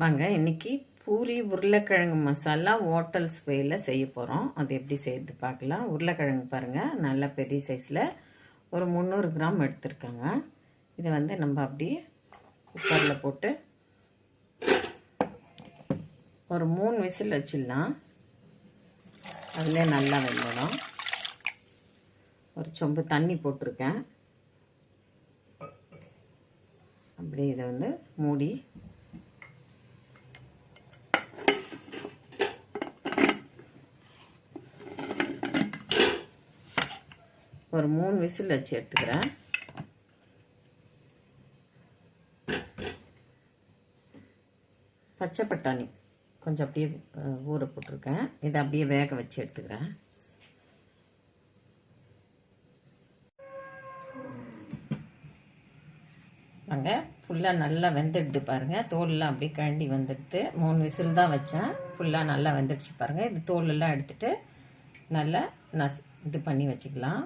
வாங்க இன்னைக்கு பூரி உருளைக்கிழங்கு மசாலா ஹோட்டல் ஸ்பையில் செய்ய போகிறோம் அது எப்படி செய்யறது பார்க்கலாம். உருளைக்கிழங்கு பாருங்கள் நல்லா பெரிய சைஸில் ஒரு முந்நூறு கிராம் எடுத்திருக்காங்க. இதை வந்து நம்ம அப்படியே குக்கரில் போட்டு ஒரு மூணு விசில் வச்சிடலாம். அதிலே நல்லா வெள்ளணும் ஒரு சொம்பு தண்ணி போட்டிருக்கேன். அப்படியே இதை வந்து மூடி ஒரு மூணு விசில் வச்சு எடுத்துக்கிறேன். பச்சை பட்டாணி கொஞ்சம் அப்படியே ஊற போட்டிருக்கேன். இதை அப்படியே வேக வச்சு எடுத்துக்கிறேன். வாங்க ஃபுல்லாக நல்லா வெந்துடுது பாருங்கள் தோலெலாம் அப்படியே கழண்டி வந்துடுது. மூணு விசில் தான் வச்சேன். ஃபுல்லாக நல்லா வெந்துடுச்சு பாருங்கள் இது தோலெல்லாம் எடுத்துகிட்டு நல்லா நஸ் இது பண்ணி வச்சுக்கலாம்.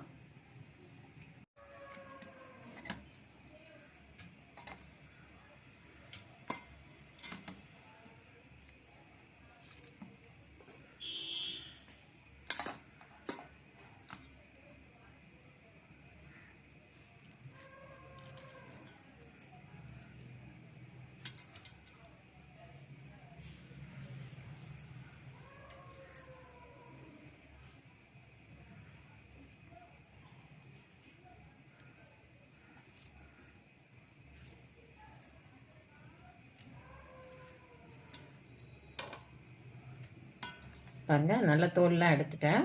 பாருங்கள் நல்ல தோல்லாம் எடுத்துட்டேன்.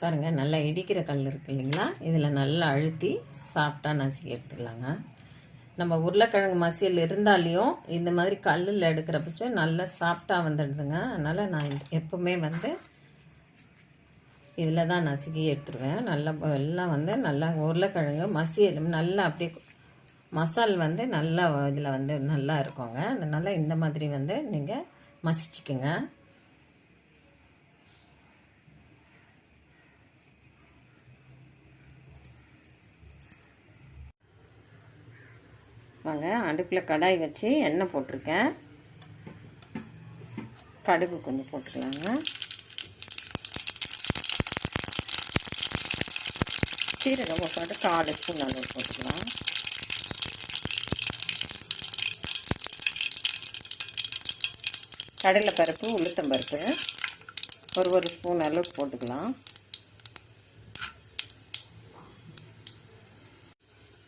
பாருங்கள் நல்லா இடிக்கிற கல் இருக்கு இல்லைங்களா? இதில் நல்லா அழுத்தி சாப்பிட்டா நசுக்கி எடுத்துக்கலாங்க. நம்ம உருளைக்கிழங்கு மசியல் இருந்தாலையும் இந்த மாதிரி கல்லில் எடுக்கிற பட்சம் நல்லா சாப்பிட்டா வந்துடுதுங்க. அதனால் நான் எப்போவுமே வந்து இதில் தான் நசுக்கி எடுத்துருவேன். நல்லா எல்லாம் வந்து நல்லா உருளைக்கிழங்கு மசியல் நல்லா அப்படியே மசால் வந்து நல்லா இதில் வந்து நல்லா இருக்குங்க. அதனால் இந்த மாதிரி வந்து நீங்கள் மசிச்சுக்குங்க. வாங்க அடுப்பில் கடாய் வச்சு எண்ணெய் போட்டிருக்கேன். கடுகு கொஞ்சம் போட்டுக்கலாங்க. சீரகம் போட்டு கால் ஸ்பூன் அளவு போட்டுக்கலாம். கடலைப்பருப்பு உளுத்தம்பருப்பு. ஒரு ஒரு ஸ்பூன் அளவுக்கு போட்டுக்கலாம்.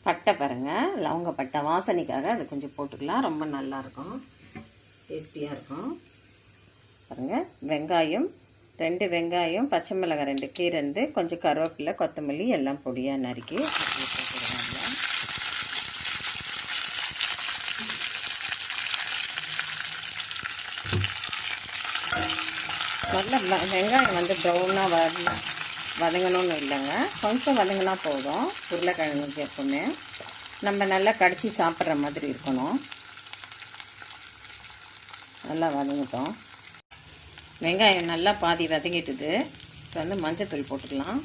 பட்டை பாருங்கள் லவங்க பட்டை வாசனைக்காக அது கொஞ்சம் போட்டுக்கலாம். ரொம்ப நல்லாயிருக்கும் டேஸ்டியாக இருக்கும். பாருங்கள் வெங்காயம் ரெண்டு வெங்காயம் பச்சை மிளகாய் ரெண்டு கீரண்டு கொஞ்சம் கருவேப்பிலை கொத்தமல்லி எல்லாம் பொடியாக நறுக்கி அப்படியே போட்டுருவாங்க நல்ல வெங்காயம் வந்து ப்ரௌனாக வர வதங்கணும்னு இல்லைங்க. கொஞ்சம் வதங்கினா போதும். உருளைக்கிழங்கு எப்பவுமே. நம்ம நல்லா கடிச்சு சாப்பிட்ற மாதிரி இருக்கணும். நல்லா வதங்கிட்டோம். வெங்காயம் நல்லா பாதி வதங்கிட்டுது. இப்போ வந்து மஞ்சத்தூள் போட்டுக்கலாம்.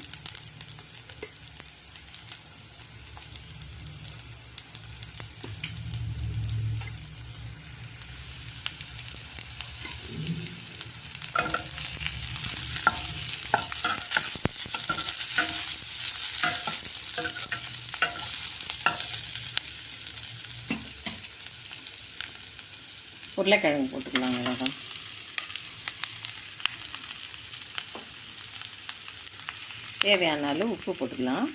உருளைக்கிழங்கு போட்டுக்கலாங்க அவ்வளோதான் தேவையான அளவு உப்பு போட்டுக்கலாம்.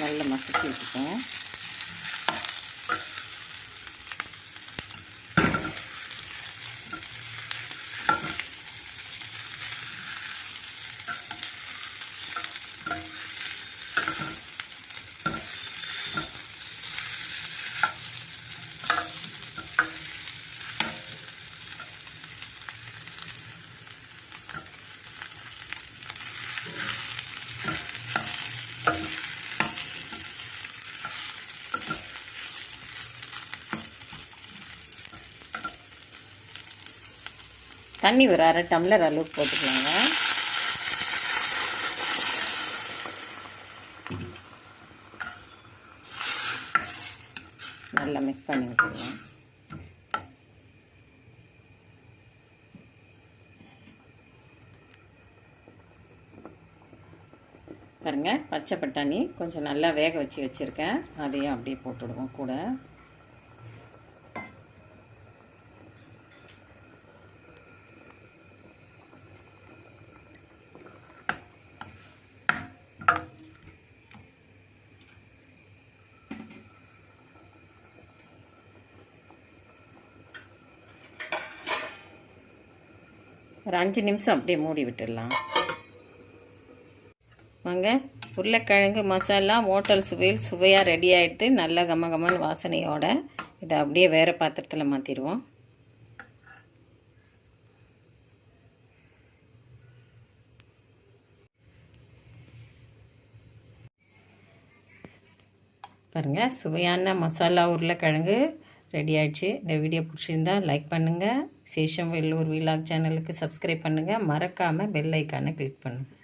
நல்ல மசிச்சு வச்சுப்போம் தண்ணி ஒரு அரை டம்ளர் அளவுக்கு போட்டுக்கலாங்க. பாருங்க பச்சை பட்டாணி கொஞ்சம் நல்லா வேக வச்சு வச்சுருக்கேன். அதையும் அப்படியே போட்டுடுவோம் கூட. ஒரு அஞ்சு நிமிஷம் அப்படியே மூடி விட்டுடலாம். வாங்க. உருளைக்கிழங்கு மசாலா ஹோட்டல் சுவையில் சுவையாக ரெடி ஆகிடுது நல்ல கம கமன்னு வாசனையோட இதை அப்படியே வேறு பாத்திரத்தில் மாற்றிடுவோம் பாருங்கள் சுவையான மசாலா உருளைக்கிழங்கு ரெடி ஆயிடுச்சு. இந்த வீடியோ பிடிச்சிருந்தா லைக் பண்ணுங்கள் சேஷம் வெள்ளூர் விலாக் சேனலுக்கு சப்ஸ்கிரைப் பண்ணுங்கள் மறக்காமல் பெல் ஐக்கானை கிளிக் பண்ணுங்கள்